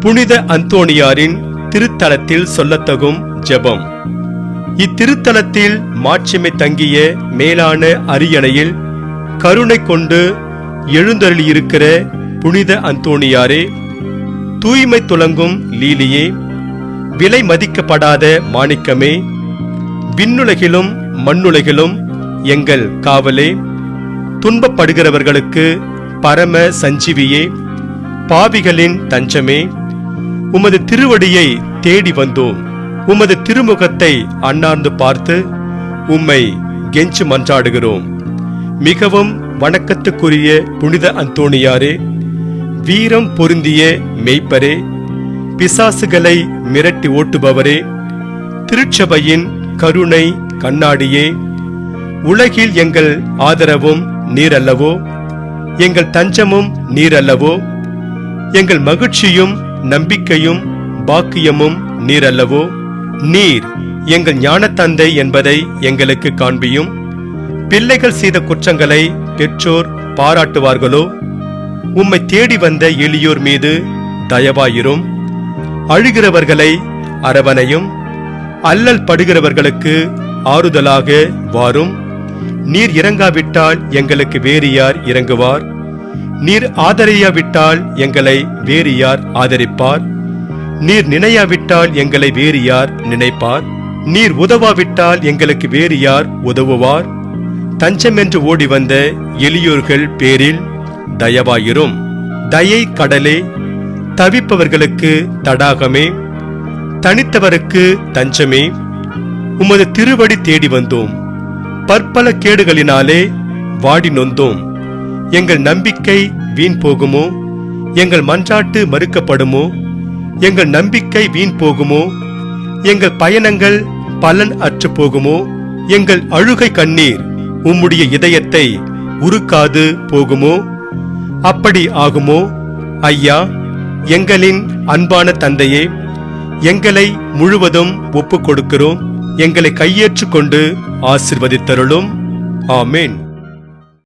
புனித அந்தோணியாரின் திருத்தலத்தில் சொல்லத்தகும் ஜெபம். இத்திருத்தலத்தில் மாட்சிமை தங்கிய மேலான அரியணையில் கருணை கொண்டு எழுந்தருளியிருக்கிற புனித அந்தோணியாரே தூய்மை துலங்கும் லீலியே விலை மதிக்கப்படாத மாணிக்கமே விண்ணுலகிலும் மண்ணுலகிலும் எங்கள் காவலே துன்பப்படுகிறவர்களுக்கு பரம சஞ்சீவியே பாவிகளின் தஞ்சமே உமது திருவடியை தேடி வந்தோம். உமது திருமுகத்தை அண்ணார்ந்து பார்த்து உம்மை கெஞ்சு மன்றாடுகிறோம். மிகவும் வணக்கத்துக்குரிய புனித அந்தோணியாரே வீரம் பொருந்திய மெய்ப்பரே பிசாசுகளை மிரட்டி ஓட்டுபவரே திருச்சபையின் கருணை கண்ணாடியே உலகில் எங்கள் ஆதரவும் நீரல்லவோ? எங்கள் தஞ்சமும் நீரல்லவோ? எங்கள் மகிழ்ச்சியும் நம்பிக்கையும் பாக்கியமும் நீரல்லவோ? நீர் எங்கள் ஞானத்தந்தை என்பதை எங்களுக்கு காண்பியும். பிள்ளைகள் செய்த குற்றங்களை பெற்றோர் பாராட்டுவார்களோ? உம்மை தேடி வந்த எளியோர் மீது தயவாயிரும். அழுகிறவர்களை அரவணையும். அல்லல் படுகிறவர்களுக்கு ஆறுதலாக வாரும். நீர் இறங்காவிட்டால் எங்களுக்கு வேறு யார் இறங்குவார்? நீர் ஆதரியாவிட்டால் எங்களை வேறு யார் ஆதரிப்பார்? நீர் நினையாவிட்டால் எங்களை வேறு யார் நினைப்பார்? நீர் உதவாவிட்டால் எங்களுக்கு வேறு யார் உதவுவார்? தஞ்சம் என்று ஓடி வந்த எளியோர்கள் பேரில் தயவாயிரும். தயை கடலே தவிப்பவர்களுக்கு தடாகமே தனித்தவருக்கு தஞ்சமே. உமது திருவடி தேடி வந்தோம். பற்பல கேடுகளினாலே வாடி நொந்தோம். எங்கள் நம்பிக்கை வீண் போகுமோ? எங்கள் மன்றாட்டு மறுக்கப்படுமோ? எங்கள் நம்பிக்கை வீண் போகுமோ? எங்கள் பயணங்கள் பலன் அற்று போகுமோ? எங்கள் அழுகை கண்ணீர் உம்முடைய இதயத்தை உருக்காது போகுமோ? அப்படி ஆகுமோ? ஐயா எங்களின் அன்பான தந்தையே எங்களை முழுவதும் ஒப்புக் கொடுக்கிறோம் எங்களை கையேற்றுக் கொண்டு ஆசிர்வதித்தருளும். ஆமேன்.